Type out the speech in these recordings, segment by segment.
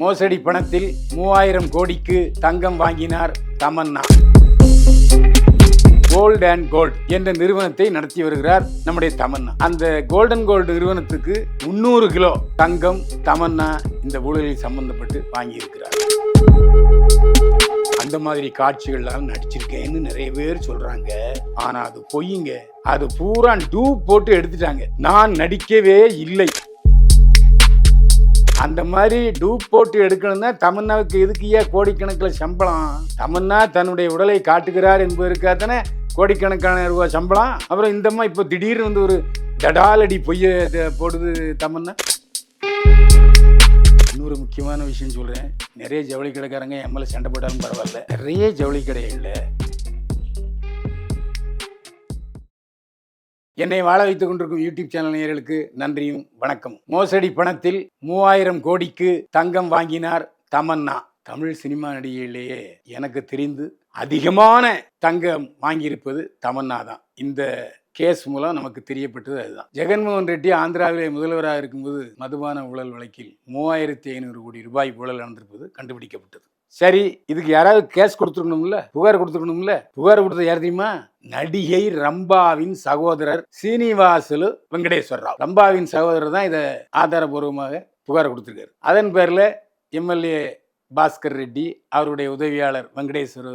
மோசடி பணத்தில் மூவாயிரம் கோடிக்கு தங்கம் வாங்கினார் தமன்னா. கோல்ட் அண்ட் கோல்ட் என்ற நிறுவனத்தை நடத்தி வருகிறார் நம்முடைய தமன்னா. அந்த கோல்டன் கோல்டு நிறுவனத்துக்கு முன்னூறு கிலோ தங்கம் தமன்னா இந்த ஊழலில் சம்பந்தப்பட்டு வாங்கியிருக்கிறார். அந்த மாதிரி காட்சிகள்லாம் நடிச்சிருக்கேன்னு நிறைய பேர் சொல்றாங்க. ஆனா அது பொய்யுங்க அது பூரா டூப் போட்டு எடுத்துட்டாங்க. நான் நடிக்கவே இல்லை. அந்த மாதிரி டூப் போட்டு எடுக்கணும்னா தமன்னாவுக்கு எதுக்கு ஏன் கோடிக்கணக்கில் சம்பளம்? தமன்னா தன்னுடைய உடலை காட்டுகிறார் என்பதற்காக தானே கோடிக்கணக்கான ரூபாய் சம்பளம்? அப்புறம் இந்தம்மா இப்போ திடீர்னு வந்து ஒரு தடாலடி பொய்ய போடுது தமன்னா இன்னொரு முக்கியமான விஷயம் சொல்கிறேன் நிறைய ஜவுளி கடைக்காரங்க எம்எல்ஏ சண்டை போட்டாலும் பரவாயில்ல. நிறைய ஜவுளி கடைகளில் என்னை வாழ வைத்துக் கொண்டிருக்கும் யூடியூப் சேனல் நேயர்களுக்கு நன்றியும் வணக்கம். மோசடி பணத்தில் மூவாயிரம் கோடிக்கு தங்கம் வாங்கினார் தமன்னா. தமிழ் சினிமா நடிகையிலேயே எனக்கு தெரிந்து அதிகமான தங்கம் வாங்கியிருப்பது தமன்னா தான். இந்த கேஸ் மூலம் நமக்கு தெரியப்பட்டது அதுதான். ஜெகன்மோகன் ரெட்டி ஆந்திராவிலே முதல்வராக இருக்கும்போது மதுபான ஊழல் வழக்கில் மூவாயிரத்தி ஐநூறு கோடி ரூபாய் ஊழல் நடந்திருப்பது கண்டுபிடிக்கப்பட்டது. சரி இதுக்கு யாராவது கேஸ் கொடுத்துருக்கணும்ல? புகார் கொடுத்துருக்கணும்ல? புகார் கொடுத்தது யார் தெரியுமா? நடிகை ரம்பாவின் சகோதரர் சீனிவாசலு வெங்கடேஸ்வர ராவ் ரம்பாவின் சகோதரர் தான் இதை ஆதாரபூர்வமாக புகார் கொடுத்துருக்காரு. அதன் பேரில் எம்எல்ஏ பாஸ்கர் ரெட்டி அவருடைய உதவியாளர் வெங்கடேஸ்வரு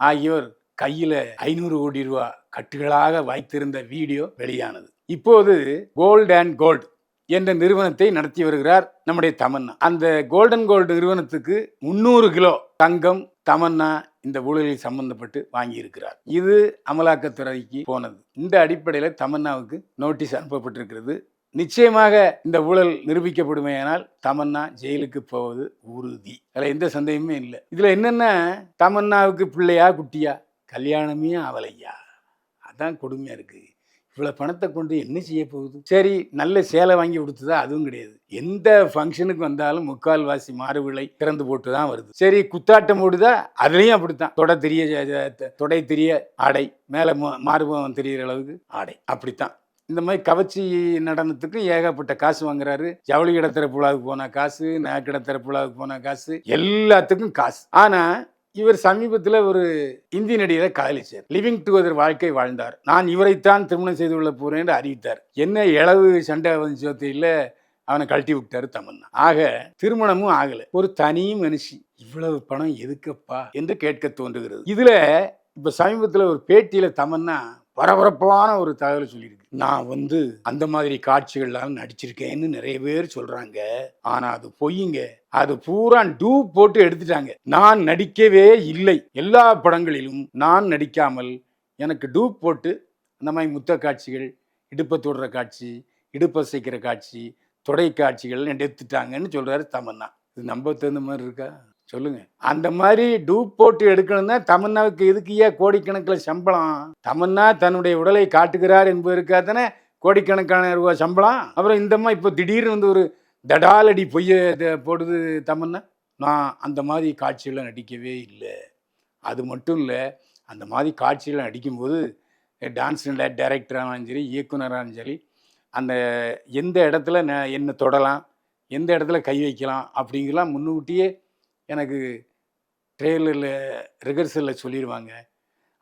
ஆகியோர் கையில் ஐநூறு கோடி ரூபா கட்டுகளாக வைத்திருந்த வீடியோ வெளியானது. இப்போது கோல்ட் அண்ட் கோல்ட் என்ற நிறுவனத்தை நடத்தி வருகிறார் நம்முடைய தமன்னா. அந்த கோல்டன் கோல்டு நிறுவனத்துக்கு முந்நூறு கிலோ தங்கம் தமன்னா இந்த ஊழலில் சம்பந்தப்பட்டு வாங்கியிருக்கிறார். இது அமலாக்கத்துறைக்கு போனது. இந்த அடிப்படையில் தமன்னாவுக்கு நோட்டீஸ் அனுப்பப்பட்டிருக்கிறது. நிச்சயமாக இந்த ஊழல் நிரூபிக்கப்படுமேயானால் தமன்னா ஜெயிலுக்கு போவது உறுதி. அதில் எந்த சந்தேகமே இல்லை. இதில் என்னென்ன தமன்னாவுக்கு பிள்ளையா குட்டியா? கல்யாணமே ஆவலையா? அதான் கொடுமையாக இருக்குது இவ்வளோ பணத்தை கொண்டு என்ன செய்ய போகுது? சரி நல்ல சேலை வாங்கி கொடுத்ததா அதுவும் கிடையாது. எந்த ஃபங்க்ஷனுக்கு வந்தாலும் முக்கால்வாசி மாறுவிலை திறந்து போட்டு தான் வருது. சரி குத்தாட்டம் ஓடுதா? அதுலேயும் அப்படித்தான். தொடை தெரிய தொடை தெரிய ஆடை. மேலே மாறுபவம் தெரிகிற அளவுக்கு ஆடை. அப்படித்தான். இந்த மாதிரி கவர்ச்சி நடனத்துக்கு ஏகப்பட்ட காசு வாங்குறாரு. ஜவுளி கடை புழாவுக்கு போன காசு நகைக்கடை புழாவுக்கு போன காசு எல்லாத்துக்கும் காசு. ஆனால் இவர் சமீபத்தில் ஒரு இந்தி நடிகரை காதலிச்சார். லிவிங் டுகெதர் வாழ்க்கை வாழ்ந்தார். நான் இவரைத்தான் திருமணம் செய்து கொள்ள போறேன் என்று அறிவித்தார். என்ன இளவு சண்டை வந்துச்சோ தெரியல அவனை கழட்டி விட்டாரு தமன்னா. ஆக திருமணமும் ஆகலை. ஒரு தனி மனுஷி இவ்வளவு பணம் எதுக்கப்பா என்று கேட்க தோன்றுகிறது. இதுல இப்ப சமீபத்தில் ஒரு பேட்டியில தமன்னா பரபரப்பான ஒரு தகவல் சொல்லியிருக்கு. நான் வந்து அந்த மாதிரி காட்சிகள்லாம் நடிச்சிருக்கேன்னு நிறைய பேர் சொல்றாங்க. ஆனா அது பொய்யுங்க அது பூரா டூ போட்டு எடுத்துட்டாங்க. நான் நடிக்கவே இல்லை. எல்லா படங்களிலும் நான் நடிக்காமல் எனக்கு டூப் போட்டு அந்த மாதிரி முத்த காட்சிகள் இடுப்பை தொடுற காட்சி இடுப்பை சேர்க்கிற காட்சி தொடை காட்சிகள் எடுத்துட்டாங்கன்னு சொல்றாரு தமன்னா. இது நம்ப தகுந்த மாதிரி இருக்கா? சொல்லுங்க. அந்த மாதிரி டூப் போட்டு எடுக்கணும்னா தமன்னாவுக்கு எதுக்கு ஏன் கோடிக்கணக்கில் சம்பளம்? தமன்னா தன்னுடைய உடலை காட்டுகிறார் என்பதற்காக தானே கோடிக்கணக்கான ரூபாய் சம்பளம்? அப்புறம் இந்த மாதிரி இப்போ திடீர்னு வந்து ஒரு தடாலடி பொய்ய த- போடுது தமன்னா நான் அந்த மாதிரி காட்சியெல்லாம் நடிக்கவே இல்லை. அது மட்டும் இல்லை அந்த மாதிரி காட்சியெல்லாம் நடிக்கும்போது டான்ஸ் டைரக்டராகவும் சரி இயக்குனராகும் சரி அந்த எந்த இடத்துல நான் என்னை தொடலாம் எந்த இடத்துல கை வைக்கலாம் அப்படிங்கலாம் முன்னுக்கூட்டியே எனக்கு ட்ரெயிலரில் ரிஹர்சலில் சொல்லிடுவாங்க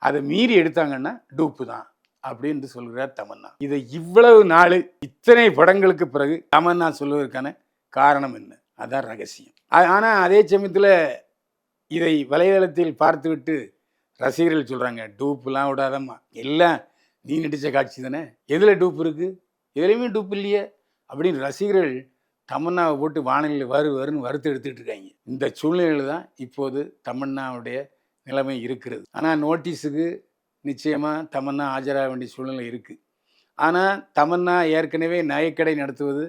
அதை மீறி எடுத்தாங்கன்னா டூப்பு தான். அப்படின்னு சொல்கிறார் தமன்னா. இதை இவ்வளவு நாள் இத்தனை படங்களுக்கு பிறகு தமன்னா சொல்வதற்கான காரணம் என்ன? அதான் ரகசியம். ஆனால் அதே சமயத்தில் இதை வலைதளத்தில் பார்த்துவிட்டு ரசிகர்கள் சொல்கிறாங்க டூப்புலாம் விடாதம்மா. எல்லாம் நீ நடித்த காட்சி தானே? எதில் டூப் இருக்குது எதுலேயுமே டூப் இல்லையே. அப்படின்னு ரசிகர்கள் தமன்னாவை போட்டு வானிலையில் வரு வருன்னு வறுத்து எடுத்துகிட்டு இருக்காங்க. இந்த சூழ்நிலையில் தான் இப்போது தமன்னாவுடைய நிலைமை இருக்கிறது. ஆனால் நோட்டீஸுக்கு நிச்சயமாக தமன்னா ஆஜராக வேண்டிய சூழ்நிலை இருக்குது ஆனால் தமன்னா ஏற்கனவே நகைக்கடை நடத்துவது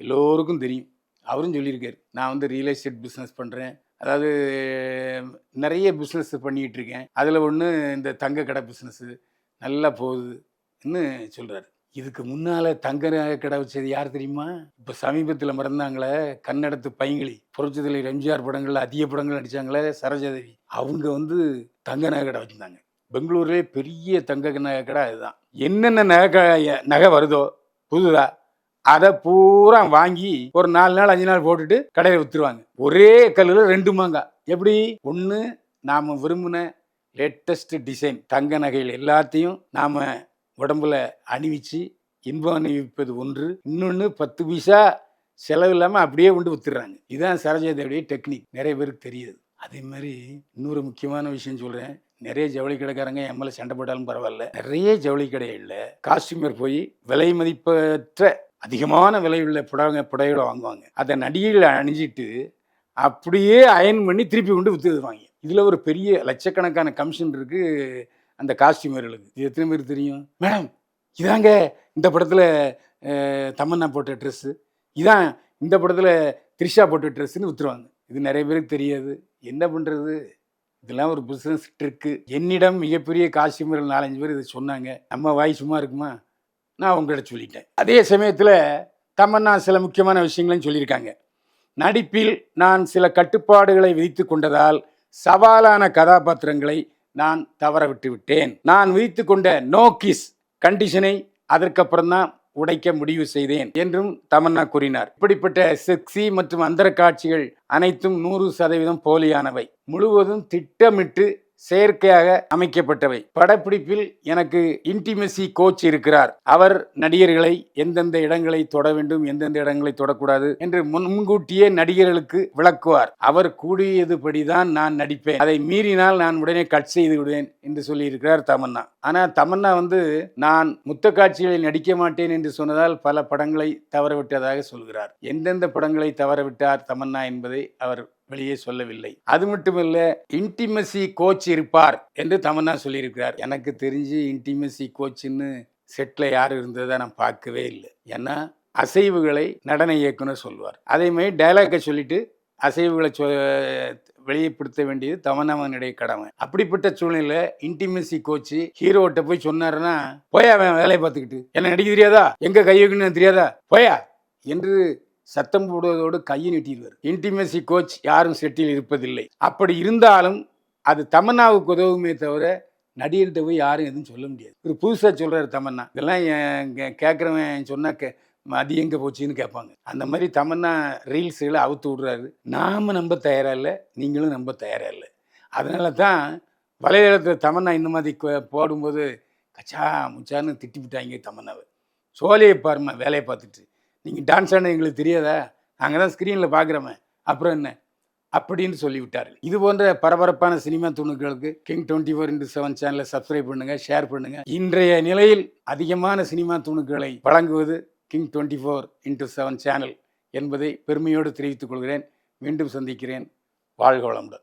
எல்லோருக்கும் தெரியும். அவரும் சொல்லியிருக்காரு நான் வந்து ரியல் எஸ்டேட் பிஸ்னஸ் பண்ணுறேன் அதாவது நிறைய பிஸ்னஸ் பண்ணிகிட்டு இருக்கேன். அதில் ஒன்று இந்த தங்க கடை பிஸ்னஸ்ஸு நல்லா போகுதுன்னு சொல்கிறாரு இதுக்கு முன்னால் தங்க கடை வச்சது யார் தெரியுமா? இப்போ சமீபத்தில் மறந்தாங்களே கன்னடத்து பைங்கிளி. புரட்சித்தலை எம்ஜிஆர் படங்களில் அதிக படங்கள் நடித்தாங்களே சரோஜாதேவி. அவங்க வந்து தங்க நகை கடை வச்சுருந்தாங்க. பெங்களூர்லேயே பெரிய தங்க நகை கடை அதுதான். என்னென்ன நகை நகை வருதோ புதுதா அதை பூரா வாங்கி ஒரு நாலு நாள் அஞ்சு நாள் போட்டுட்டு கடையில் விற்றுருவாங்க ஒரே கல்லில் ரெண்டு மாங்காய் எப்படி? ஒன்று நாம் விரும்பின லேட்டஸ்ட் டிசைன் தங்க நகைகள் எல்லாத்தையும் நாம் உடம்புல அணிவிச்சு இன்பம் அணிவிப்பது ஒன்று. இன்னொன்று பத்து பைசா செலவு இல்லாமல் அப்படியே கொண்டு வித்துடுறாங்க. இதுதான் சரோஜாதேவியுடைய டெக்னிக் நிறைய பேருக்கு தெரியுது. அதே மாதிரி இன்னொரு முக்கியமான விஷயம் சொல்கிறேன் நிறைய ஜவுளி கடைக்காரங்க எம்எல்ஏ சண்டை போட்டாலும் பரவாயில்ல. நிறைய ஜவுளி கடைகளில் காஸ்டியூமர் போய் விலை மதிப்பற்ற அதிகமான விலையுள்ள புடவை புடவைகளை வாங்குவாங்க. அதை நடிகையில் அணிஞ்சிட்டு அப்படியே அயன் பண்ணி திருப்பி கொண்டு விற்றுவாங்க இதில் ஒரு பெரிய லட்சக்கணக்கான கமிஷன் இருக்குது அந்த காஸ்டியூமர்களுக்கு இது எத்தனை பேர் தெரியும்? மேடம் இதாங்க இந்த படத்தில் தமன்னா போட்ட ட்ரெஸ்ஸு இதான் இந்த படத்தில் த்ரிஷா போட்ட ட்ரெஸ்ஸுன்னு விற்றுருவாங்க இது நிறைய பேருக்கு தெரியாது. என்ன பண்ணுறது இதெல்லாம் ஒரு பிஸ்னஸ் ட்ரிக்கு என்னிடம் மிகப்பெரிய காஸ்டியூமர்கள் நாலஞ்சு பேர் இதை சொன்னாங்க. நம்ம வாய் சும்மா இருக்குமா? நான் உங்கள்கிட்ட சொல்லிட்டேன். அதே சமயத்தில் தமன்னா சில முக்கியமான விஷயங்களையும் சொல்லியிருக்காங்க. நடிப்பில் நான் சில கட்டுப்பாடுகளை விதித்து கொண்டதால் சவாலான கதாபாத்திரங்களை நான் தவற விட்டு விட்டேன் நான் விதித்து கொண்ட நோ கிஸ் கண்டிஷனை அதற்கப்புறம் தான் உடைக்க முடிவு செய்தேன் என்றும் தமன்னா கூறினார். இப்படிப்பட்ட செக்ஸி மற்றும் அந்தர காட்சிகள் அனைத்தும் நூறு சதவீதம் போலியானவை. முழுவதும் திட்டமிட்டு செயற்கையாக அமைக்கப்பட்டவை. படப்பிடிப்பில் எனக்கு இன்டிமெசி கோச் இருக்கிறார். அவர் நடிகர்களை எந்தெந்த இடங்களை தொட வேண்டும் எந்தெந்த இடங்களை தொடக்கூடாது என்று முன்கூட்டியே நடிகர்களுக்கு விளக்குவார். அவர் கூடியதுபடிதான் நான் நடிப்பேன். அதை மீறினால் நான் உடனே கட் செய்து விடுவேன் என்று சொல்லியிருக்கிறார் தமன்னா. ஆனால் தமன்னா வந்து நான் முத்த காட்சிகளில் நடிக்க மாட்டேன் என்று சொன்னதால் பல படங்களை தவறவிட்டதாக சொல்கிறார். எந்தெந்த படங்களை தவறவிட்டார் தமன்னா என்பதை அவர் வெளியே சொல்லவில்லை. அது மட்டுமல்ல இன்டிமசி கோச் இருப்பார் என்று தமன்னா சொல்லியிருக்கிறார். எனக்கு தெரிஞ்சு இன்டிமசி கோச்னு செட்டில் யார் இருந்ததை நான் பார்க்கவே இல்லை. ஏன்னா அசைவுகளை நடன இயக்குனர் சொல்வார் அதே மாதிரி டைலாக்கை சொல்லிட்டு அசைவுகளை சொ வெளியப்படுத்த வேண்டியது தமன்னாமனுடைய கடமை. அப்படிப்பட்ட சூழ்நிலையில இன்டிமசி கோச்சு ஹீரோட்ட போய் சொன்னாருன்னா போயா அவன் வேலையை பார்த்துக்கிட்டு. என்ன நடிக்க தெரியாதா? எங்க கை வைக்கணும்னு தெரியாதா? போயா என்று சத்தம் போடுவதோடு கையை நீட்டிடுவார். இன்டிமேசி கோச் யாரும் செட்டில் இருப்பதில்லை. அப்படி இருந்தாலும் அது தமன்னாவுக்கு உதவுமே தவிர நடிகர்கிட்ட போய் யாரும் எதுவும் சொல்ல முடியாது. ஒரு புதுசாக சொல்கிறார் தமன்னா. இதெல்லாம் என் கேட்குறவன் சொன்னால் கே அது எங்கே போச்சுன்னு கேட்பாங்க. அந்த மாதிரி தமன்னா ரீல்ஸுகளை அவுத்து விடுறாரு. நாம் நம்ப தயாராக இல்லை நீங்களும் நம்ப தயாராக இல்லை. அதனால தான் வலைதளத்தில் தமன்னா இந்த மாதிரி போடும்போது கச்சா முச்சான்னு திட்டி விட்டாங்க தமன்னாவை. சோலையை பாருமா வேலையை பார்த்துட்டு. நீங்கள் டான்ஸ் ஆனது எங்களுக்கு தெரியாதா? நாங்கள் தான் ஸ்க்ரீனில் பார்க்குறோமே அப்புறம் என்ன? அப்படின்னு சொல்லிவிட்டார்கள் இது போன்ற பரபரப்பான cinema துணுக்குகளுக்கு King twenty four into seven சேனலை சப்ஸ்கிரைப் பண்ணுங்கள் ஷேர் பண்ணுங்கள் இன்றைய நிலையில் அதிகமான சினிமா துணுக்குகளை வழங்குவது King twenty four into seven channel என்பதை பெருமையோடு தெரிவித்துக் கொள்கிறேன். மீண்டும் சந்திக்கிறேன். வாழ்க வளமுடன்.